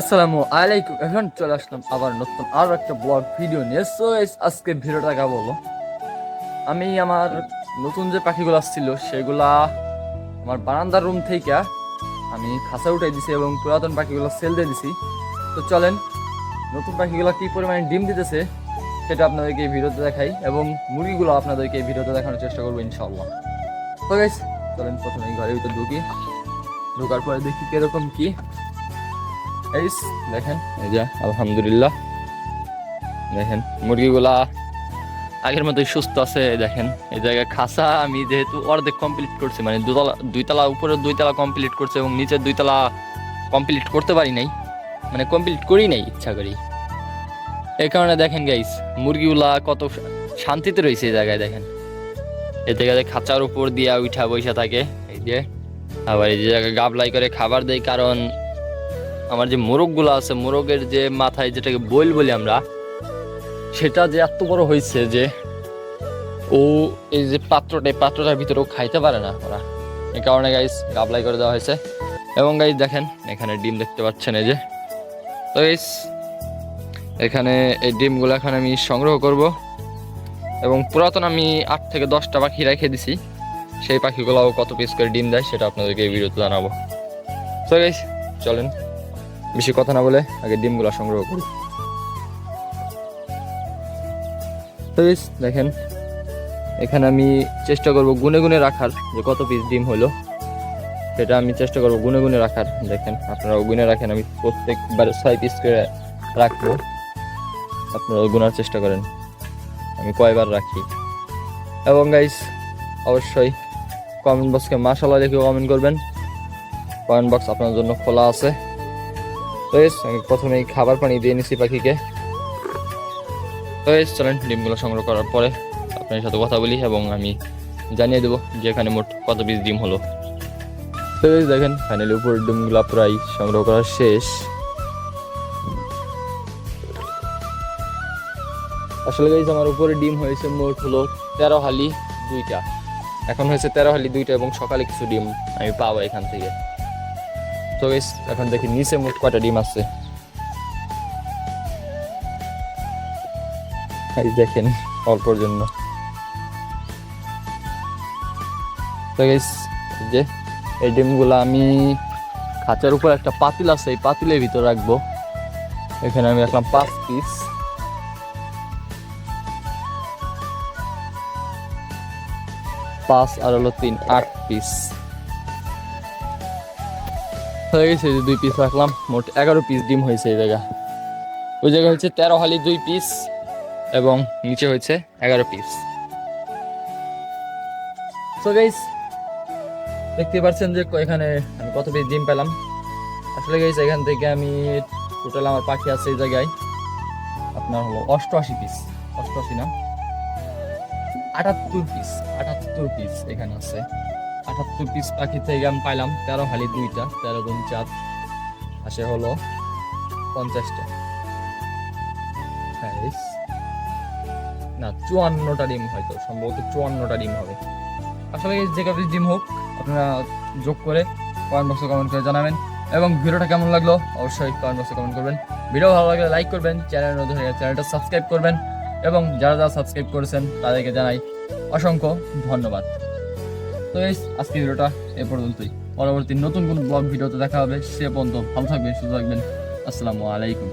আসসালামু আলাইকুম। এখন চলে আসলাম আবার নতুন আরও একটা ব্লগ ভিডিও নিয়ে। সো আজকে ভিডিওটা কা বলো আমি আমার নতুন যে পাখিগুলো আসছিল, সেগুলা আমার বারান্দার রুম থেকে আমি খাঁচা উঠে দিছি এবং পুরাতন পাখিগুলো সেল দিয়ে দিছি। তো চলেন, নতুন পাখিগুলো কি পরিমাণে ডিম দিতেছে, সেটা আপনাদেরকে এই ভিডিওতে দেখাই এবং মুরগিগুলো আপনাদেরকে এই ভিডিওতে দেখানোর চেষ্টা করব ইনশাআল্লাহ। তো গাইস চলেন প্রথমে ঘরের ভিতর ঢুকি। ঢোকার পরে দেখি কীরকম কি এইস দেখেন, এই যে, আলহামদুলিল্লাহ। দেখেন, মুরগিগুলা আগের মতোই সুস্থ আছে, দেখেন। এই জায়গায় খাসা, আমি যেহেতু অর্ধেক কমপ্লিট করছি মানে দুতলা, দুইতলা, উপরে দুইতলা কমপ্লিট করছে এবং নিচের দুইতলা কমপ্লিট করতে পারি নাই। মানে কমপ্লিট করি নাই, ইচ্ছা করি। এই কারণে দেখেন গাইস মুরগিগুলা কত শান্তিতে রয়েছে এই জায়গায়, দেখেন। এই জায়গায় খাঁচার উপর দিয়া উঠা বৈশা থাকে, এই যে। আবার এই যে জায়গায় গাবলাই করে খাবার দেয় কারণ আমার যে মোরগগুলো আছে, মোরগের যে মাথায় যেটাকে বইল বলি আমরা, সেটা যে এত বড় হয়েছে যে ও এই যে পাত্রটা, এই পাত্রটার ভিতরেও খাইতে পারে না ওরা। এই কারণে গাইস গাবলাই করে দেওয়া হয়েছে। এবং গাইস দেখেন, এখানে ডিম দেখতে পাচ্ছেন এই যে। তো গাইস এখানে এই ডিমগুলো এখন আমি সংগ্রহ করব। এবং পুরাতন আমি আট থেকে দশটা পাখি রেখে দিছি। সেই পাখিগুলোও কত পিস করে ডিম দেয়, সেটা আপনাদেরকে এই ভিডিওতে জানাব। তো গাইস চলেন। বেশি কথা না বলে আগে ডিমগুলো সংগ্রহ করি। দেখেন, এখানে আমি চেষ্টা করব গুনে গুনে রাখার যে কত পিস ডিম হলো, সেটা আমি চেষ্টা করব গুনে গুনে রাখার। দেখেন, আপনারাও গুনে রাখেন, আমি প্রত্যেকবার ছয় পিস করে রাখব। আপনারা গুনার চেষ্টা করেন। আমি কয়বার রাখি। এবং গাইস অবশ্যই কমেন্ট বক্সকে মাসাল্লাহ লিখে কমেন্ট করবেন। কমেন্ট বক্স আপনার জন্য খোলা আছে। তো এস আমি প্রথমেই খাবার পানি দিয়ে নিছি পাখিকে। তো এস চলেন, ডিমগুলো সংগ্রহ করার পরে আপনার সাথে কথা বলি এবং আমি জানিয়ে দেবো যে এখানে মোট কত পিস ডিম হলো। তো এস দেখেন ফাইনালি উপর ডিমগুলো প্রায় সংগ্রহ করা শেষ। আসলে গাইজ আমার উপরে ডিম হয়েছে মোট হলো তেরো হালি দুইটা। এখন হয়েছে তেরো হালি দুইটা এবং সকালে কিছু ডিম আমি পাবো এখান থেকে। তো এখন দেখি নিচে মোট কয়টা ডিম আছে। এই দেখেন, অল্পর জন্য। তো গাইস যে, এই ডিমগুলো আমি খাঁচার উপর একটা পাতিল আছে, এই পাতিলের ভিতর রাখব। এখানে আমি রাখলাম পাঁচ পিস পাঁচ আর হলো তিন, আট পিস হয়ে গেছে দুই পিস রাখলাম, মোট এগারো পিস ডিম হয়েছে এই জায়গা ওই জায়গা হচ্ছে তেরো হালি দুই পিস এবং নিচে হয়েছে এগারো পিস দেখতে পাচ্ছেন যে এখানে আমি কত পিস ডিম পেলাম। আসলে গাইস এখান থেকে আমি টোটাল আমার পাখি আছে এই জায়গায় আপনার হলো অষ্টআশি পিস অষ্টআশি না? আটাত্তর পিস আটাত্তর পিস এখানে আছে। আটাত্তর পিস পাখি থেকে আমি পাইলাম তেরো হালি দুইটা, তেরো গুণ চার। আসে হলো পঞ্চাশটা। হ্যাঁ না, চুয়ান্নটা ডিম হয়তো, সম্ভবত চুয়ান্নটা ডিম হবে। আসলে যে কটি ডিম হোক, আপনারা যোগ করে কমেন্ট বক্সে কমেন্ট করে জানাবেন। এবং ভিডিওটা কেমন লাগল, অবশ্যই কমেন্ট বক্সে কমেন্ট করবেন। ভিডিও ভালো লাগলে লাইক করবেন চ্যানেল নতুন চ্যানেলটা সাবস্ক্রাইব করবেন। এবং যারা যারা সাবস্ক্রাইব করেছেন, তাদেরকে জানাই অসংখ্য ধন্যবাদ। তো এই আজকে ভিডিওটা এ পর্যন্তই। পরবর্তী নতুন কোন ব্লগ ভিডিওতে দেখা হবে, সে পর্যন্ত ভালো থাকবেন, সুস্থ থাকবেন। আসসালামু আলাইকুম।